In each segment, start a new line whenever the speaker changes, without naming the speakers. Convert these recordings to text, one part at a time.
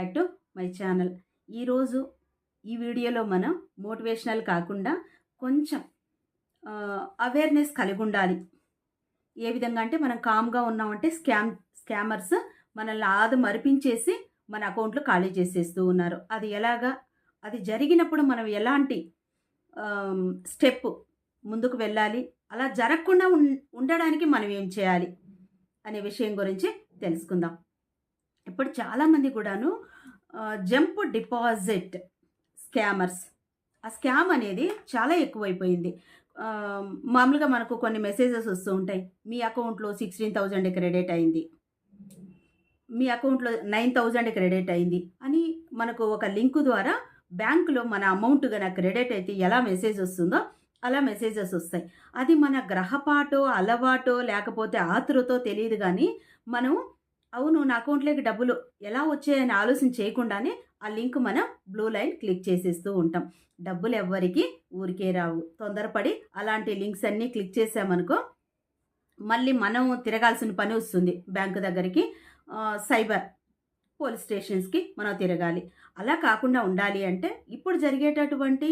Back to my channel. ఈరోజు ఈ వీడియోలో మనం మోటివేషనల్ కాకుండా కొంచెం అవేర్నెస్ కలిగి ఉండాలి. ఏ విధంగా అంటే మనం కామ్గా ఉన్నామంటే స్కామ్ స్కామర్స్ మనల్ని ఆద మరిపించేసి మన అకౌంట్లు ఖాళీ చేసేస్తూ ఉన్నారు. అది ఎలాగా? అది జరిగినప్పుడు మనం ఎలాంటి స్టెప్ ముందుకు వెళ్ళాలి? అలా జరగకుండా ఉండడానికి మనం ఏం చేయాలి? అనే విషయం గురించి తెలుసుకుందాం. ఇప్పుడు చాలామంది కూడాను జంప్ డిపాజిట్ స్కామర్స్. ఆ స్కామ్ అనేది చాలా ఎక్కువైపోయింది. మామూలుగా మనకు కొన్ని మెసేజెస్ వస్తూ ఉంటాయి. మీ అకౌంట్లో సిక్స్టీన్ థౌజండ్ క్రెడిట్ అయింది. మీ అకౌంట్లో నైన్ థౌజండ్ క్రెడిట్ అయింది అని మనకు ఒక లింక్ ద్వారా బ్యాంకులో మన అమౌంట్ కనుక క్రెడిట్ అయితే ఎలా మెసేజ్ వస్తుందో అలా మెసేజెస్ వస్తాయి. అది మన గ్రహపాటో అలవాటో లేకపోతే ఆతురతో తెలియదు కానీ మనం అవును నా అకౌంట్లోకి డబ్బులు ఎలా వచ్చాయని ఆలోచన చేయకుండానే ఆ లింక్ మనం బ్లూ లైన్ క్లిక్ చేసేస్తూ ఉంటాం. డబ్బులు ఎవ్వరికి ఊరికే రావు. తొందరపడి అలాంటి లింక్స్ అన్నీ క్లిక్ చేసామనుకో మళ్ళీ మనం తిరగాల్సిన పని వస్తుంది. బ్యాంకు దగ్గరికి సైబర్ పోలీస్ స్టేషన్స్కి మనం తిరగాలి. అలా కాకుండా ఉండాలి అంటే ఇప్పుడు జరిగేటటువంటి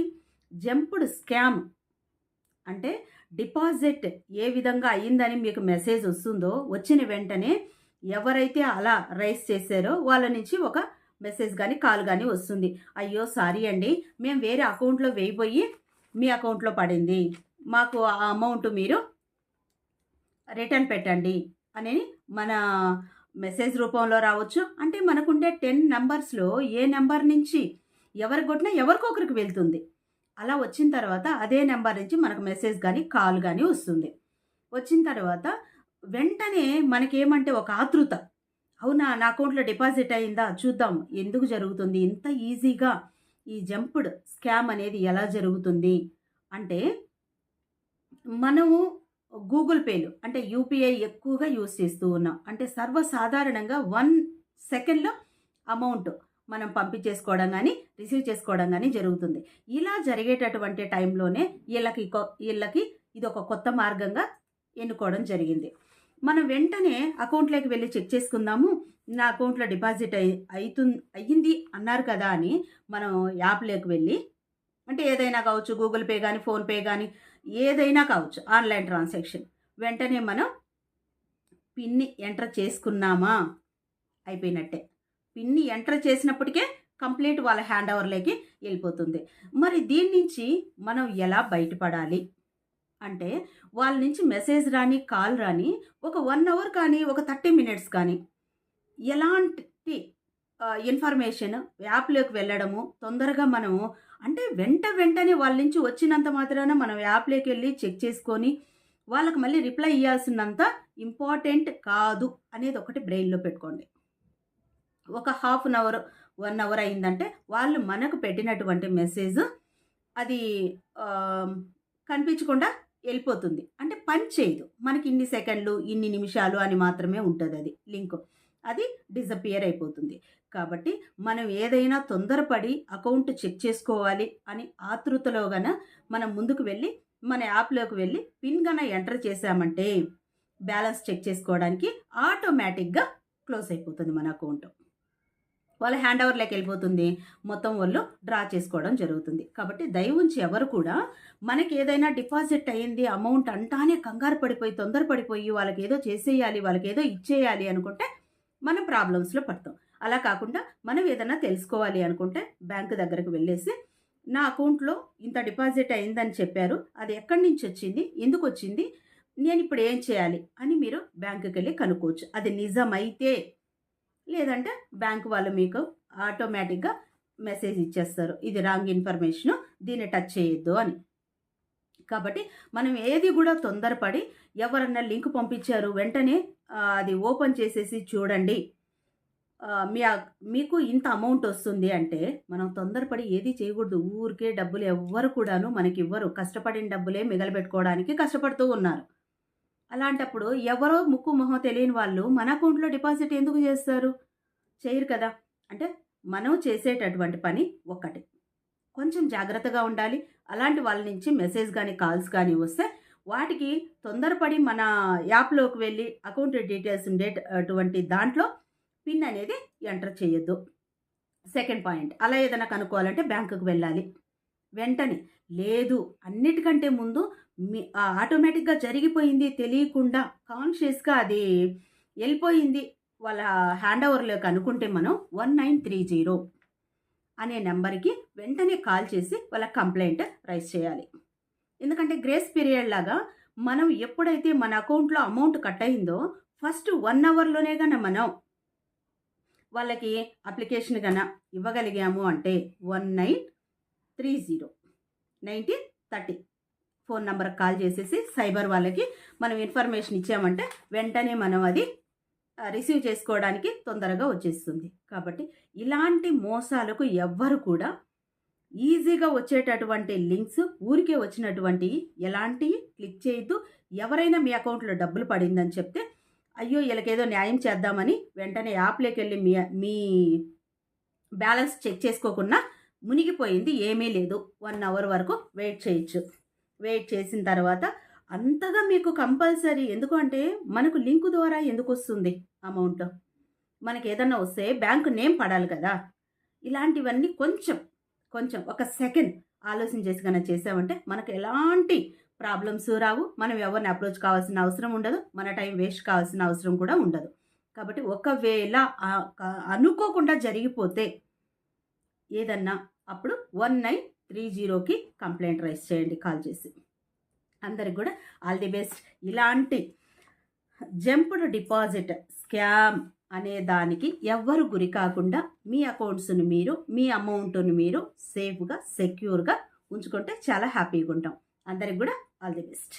జంపుడు స్కామ్ అంటే డిపాజిట్ ఏ విధంగా అయ్యిందని మీకు మెసేజ్ వస్తుందో వచ్చిన వెంటనే ఎవరైతే అలా రైస్ చేశారో వాళ్ళ నుంచి ఒక మెసేజ్ కానీ కాల్ కానీ వస్తుంది. అయ్యో సారీ అండి. మేము వేరే అకౌంట్లో వేయిపోయి మీ అకౌంట్లో పడింది. మాకు ఆ అమౌంట్ మీరు రిటర్న్ పెట్టండి అని మన మెసేజ్ రూపంలో రావచ్చు. అంటే మనకుండే టెన్ నెంబర్స్లో ఏ నెంబర్ నుంచి ఎవరు కొట్టినా ఎవరికొకరికి వెళ్తుంది. అలా వచ్చిన తర్వాత అదే నెంబర్ నుంచి మనకు మెసేజ్ కానీ కాల్ కానీ వస్తుంది. వచ్చిన తర్వాత వెంటనే మనకేమంటే ఒక ఆతృత. అవునా నా అకౌంట్లో డిపాజిట్ అయిందా? చూద్దాం. ఎందుకు జరుగుతుంది? ఇంత ఈజీగా ఈ జంప్డ్ స్కామ్ అనేది ఎలా జరుగుతుంది? అంటే మనము గూగుల్ పేలు అంటే యూపీఐ ఎక్కువగా యూస్ చేస్తూ ఉన్నాం. అంటే సర్వసాధారణంగా వన్ సెకండ్లో అమౌంట్ మనం పంపించేసుకోవడం కానీ రిసీవ్ చేసుకోవడం కానీ జరుగుతుంది. ఇలా జరిగేటటువంటి టైంలోనే వీళ్ళకి వీళ్ళకి ఇది ఒక కొత్త మార్గంగా ఎన్నుకోవడం జరిగింది. మనం వెంటనే అకౌంట్లోకి వెళ్ళి చెక్ చేసుకుందాము. నా అకౌంట్లో డిపాజిట్ అయి అయితు అయ్యింది అన్నారు కదా అని మనం యాప్లోకి వెళ్ళి అంటే ఏదైనా కావచ్చు గూగుల్ పే కానీ ఫోన్పే కానీ ఏదైనా కావచ్చు ఆన్లైన్ ట్రాన్సాక్షన్. వెంటనే మనం పిన్ని ఎంటర్ చేసుకున్నామా? అయిపోయినట్టే. పిన్ని ఎంటర్ చేసినప్పటికే కంప్లీట్ వాళ్ళ హ్యాండ్ ఓవర్లోకి వెళ్ళిపోతుంది. మరి దీని నుంచి మనం ఎలా బయటపడాలి? అంటే వాళ్ళ నుంచి మెసేజ్ రాని కాల్ రాని ఒక వన్ అవర్ కానీ ఒక థర్టీ మినిట్స్ కానీ ఎలాంటి ఇన్ఫర్మేషన్ యాప్లోకి వెళ్ళడము తొందరగా మనము అంటే వెంట వెంటనే వాళ్ళ నుంచి వచ్చినంత మాత్రాన మనం యాప్లోకి వెళ్ళి చెక్ చేసుకొని వాళ్ళకి మళ్ళీ రిప్లై ఇవ్వాల్సినంత ఇంపార్టెంట్ కాదు అనేది ఒకటి బ్రెయిన్లో పెట్టుకోండి. ఒక half an hour one hour అయిందంటే వాళ్ళు మనకు పెట్టినటువంటి మెసేజ్ అది కనిపించకుండా వెళ్ళిపోతుంది. అంటే పని చేయదు. మనకి ఇన్ని సెకండ్లు ఇన్ని నిమిషాలు అని మాత్రమే ఉంటుంది అది లింక్. అది డిజపియర్ అయిపోతుంది. కాబట్టి మనం ఏదైనా తొందరపడి అకౌంట్ చెక్ చేసుకోవాలి అని ఆతృతలో గన మనం ముందుకు వెళ్ళి మన యాప్లోకి వెళ్ళి పిన్ గన ఎంటర్ చేసామంటే బ్యాలెన్స్ చెక్ చేసుకోవడానికి ఆటోమేటిక్గా క్లోజ్ అయిపోతుంది మన అకౌంట్. వాళ్ళ హ్యాండ్ ఓవర్లోకి వెళ్ళిపోతుంది. మొత్తం వాళ్ళు డ్రా చేసుకోవడం జరుగుతుంది. కాబట్టి దయ ఉంచి ఎవరు కూడా మనకి ఏదైనా డిపాజిట్ అయ్యింది అమౌంట్ అంటానే కంగారు పడిపోయి తొందర పడిపోయి వాళ్ళకి ఏదో చేసేయాలి వాళ్ళకి ఏదో ఇచ్చేయాలి అనుకుంటే మనం ప్రాబ్లమ్స్లో పడతాం. అలా కాకుండా మనం ఏదైనా తెలుసుకోవాలి అనుకుంటే బ్యాంకు దగ్గరకు వెళ్ళేసి నా అకౌంట్లో ఇంత డిపాజిట్ అయిందని చెప్పారు అది ఎక్కడి నుంచి వచ్చింది ఎందుకు వచ్చింది నేను ఇప్పుడు ఏం చేయాలి అని మీరు బ్యాంకుకి వెళ్ళి కనుక్కోవచ్చు. అది నిజమైతే లేదంటే బ్యాంక్ వాళ్ళు మీకు ఆటోమేటిక్గా మెసేజ్ ఇచ్చేస్తారు. ఇది రాంగ్ ఇన్ఫర్మేషన్ దీన్ని టచ్ చేయొద్దు అని. కాబట్టి మనం ఏది కూడా తొందరపడి ఎవరన్నా లింక్ పంపించారు వెంటనే అది ఓపెన్ చేసేసి చూడండి. మీ మీకు ఇంత అమౌంట్ వస్తుంది అంటే మనం తొందరపడి ఏది చేయకూడదు. ఊరికే డబ్బులు ఎవ్వరు కూడాను మనకి ఇవ్వరు కష్టపడిన డబ్బులే మిగలబెట్టుకోవడానికి కష్టపడుతూ ఉన్నారు. అలాంటప్పుడు ఎవరో ముక్కు మొహం తెలియని వాళ్ళు మన అకౌంట్లో డిపాజిట్ ఎందుకు చేస్తారు? చేయరు కదా. అంటే మనం చేసేటటువంటి పని ఒక్కటి. కొంచెం జాగ్రత్తగా ఉండాలి. అలాంటి వాళ్ళ నుంచి మెసేజ్ కానీ కాల్స్ కానీ వస్తే వాటికి తొందరపడి మన యాప్లోకి వెళ్ళి అకౌంట్ డీటెయిల్స్ ఉండేటటువంటి దాంట్లో పిన్ అనేది ఎంటర్ చేయొద్దు. Second point. అలా ఏదైనా కనుక్కోవాలంటే బ్యాంకుకు వెళ్ళాలి. వెంటనే. లేదు. అన్నిటికంటే ముందు మీ ఆటోమేటిక్గా జరిగిపోయింది తెలియకుండా కాన్షియస్గా అది వెళ్ళిపోయింది. వాళ్ళ హ్యాండ్ ఓవర్లోకి అనుకుంటే మనం వన్ నైన్ త్రీ జీరో అనే నెంబర్కి వెంటనే కాల్ చేసి వాళ్ళ కంప్లైంట్ రైజ్ చేయాలి. ఎందుకంటే గ్రేస్ పీరియడ్ లాగా మనం ఎప్పుడైతే మన అకౌంట్లో అమౌంట్ కట్ అయిందో ఫస్ట్ వన్ అవర్లోనే కన్నా మనం వాళ్ళకి అప్లికేషన్ కన్నా ఇవ్వగలిగాము అంటే one nine three zero nineteen thirty phone నెంబర్కి కాల్ చేసేసి సైబర్ వాళ్ళకి మనం ఇన్ఫర్మేషన్ ఇచ్చామంటే వెంటనే మనం అది రిసీవ్ చేసుకోవడానికి తొందరగా వచ్చేస్తుంది. కాబట్టి ఇలాంటి మోసాలకు ఎవ్వరు కూడా ఈజీగా వచ్చేటటువంటి లింక్స్ ఊరికే వచ్చినటువంటి ఎలాంటివి క్లిక్ చేయొద్దు. ఎవరైనా మీ అకౌంట్లో డబ్బులు పడిందని చెప్తే అయ్యో వీళ్ళకేదో న్యాయం చేద్దామని వెంటనే యాప్లోకి వెళ్ళి మీ మీ బ్యాలెన్స్ చెక్ చేసుకోకుండా మునిగిపోయింది ఏమీ లేదు. వన్ అవర్ వరకు వెయిట్ చేయొచ్చు. వెయిట్ చేసిన తర్వాత అంతగా మీకు కంపల్సరీ ఎందుకు అంటే మనకు లింక్ ద్వారా ఎందుకు వస్తుంది అమౌంట్? మనకి ఏదన్నా వస్తే బ్యాంకు నేమ్ పడాలి కదా. ఇలాంటివన్నీ కొంచెం కొంచెం ఒక సెకండ్ ఆలోచన చేసి కనుక చేసామంటే మనకు ఎలాంటి ప్రాబ్లమ్స్ రావు. మనం ఎవరిని అప్రోచ్ కావాల్సిన అవసరం ఉండదు. మన టైం వేస్ట్ కావాల్సిన అవసరం కూడా ఉండదు. కాబట్టి ఒకవేళ అనుకోకుండా జరిగిపోతే ఏదన్నా అప్పుడు వన్ నైన్ త్రీ జీరోకి కంప్లైంట్ రైస్ చేయండి కాల్ చేసి. అందరికి కూడా ఆల్ ది బెస్ట్. ఇలాంటి జంప్డ్ డిపాజిట్ స్కామ్ అనే దానికి ఎవ్వరు గురి కాకుండా మీ అకౌంట్స్ని మీరు మీ అమౌంట్ను మీరు సేఫ్గా సెక్యూర్గా ఉంచుకుంటే చాలా హ్యాపీగా ఉంటాం. అందరికి కూడా ఆల్ ది బెస్ట్.